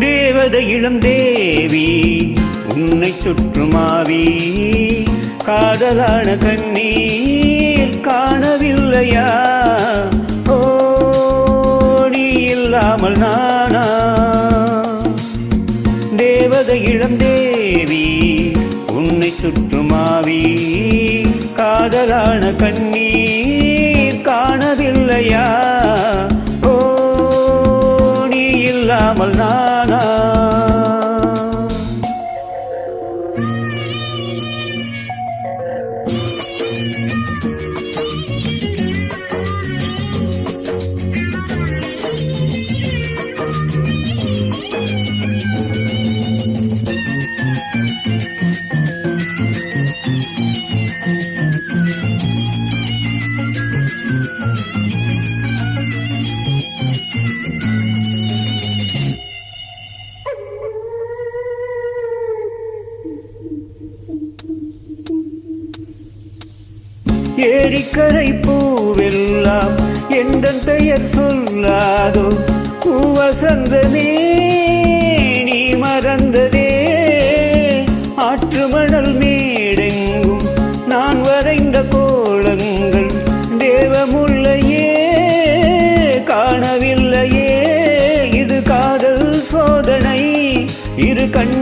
தேவத இளம் தேவி உன்னை சுற்றுமாவீ காதலான கண்ணீர் காணவில்லையா? ஓடி இல்லாமல் நானா? தேவத இளம் தேவி உன்னை சுற்றுமாவி. காதலான கண்ணீர் காணவில்லையா? ஓடி இல்லாமல் நானா? ஏரிக்கரை பூவெல்லாம் எந்த பெயர் சொல்லாதோ பூவசந்தமே நீ மறந்ததே. ஆற்று மணல் மேடெங்கும் நான் வரைந்த கோலங்கள் தேவமுள்ளையே காணவில்லையே. இது காதல் சோதனை இரு கண்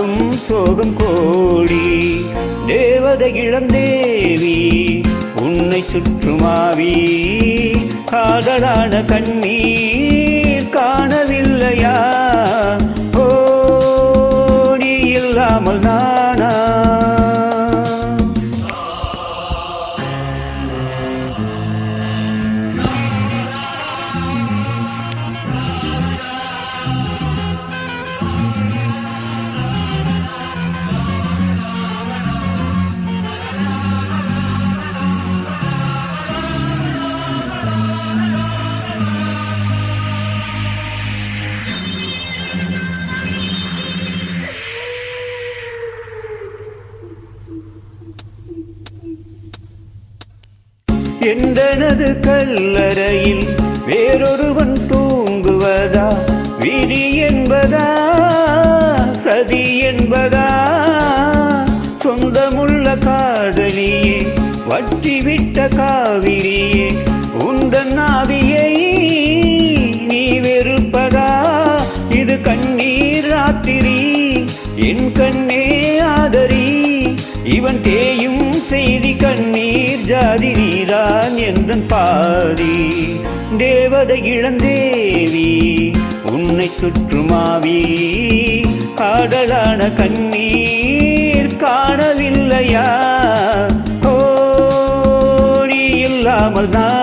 வாடி சோகம் கோடி. தேவத இளந்தேவி உன்னை சுற்றுமாவி. காதலான கண்ணீர் காணவில்லையா? ஓடி இல்லாமல் நானா? எந்தனது கல்லறையில் வேறொருவன் தூங்குவதா? விதி என்பதா? சதி என்பதா? சொந்தமுள்ள காதலியே வற்றிவிட்ட காவிரியே உந்தன் ஆவியை நீர் ஜாதி நீதான் என்றன் பாதி. தேவத இளந்தேவி உன்னை சுற்றுமாவி. காதலான கண்ணீர் காணவில்லையா? ஓ நீ இல்லாமல் நான்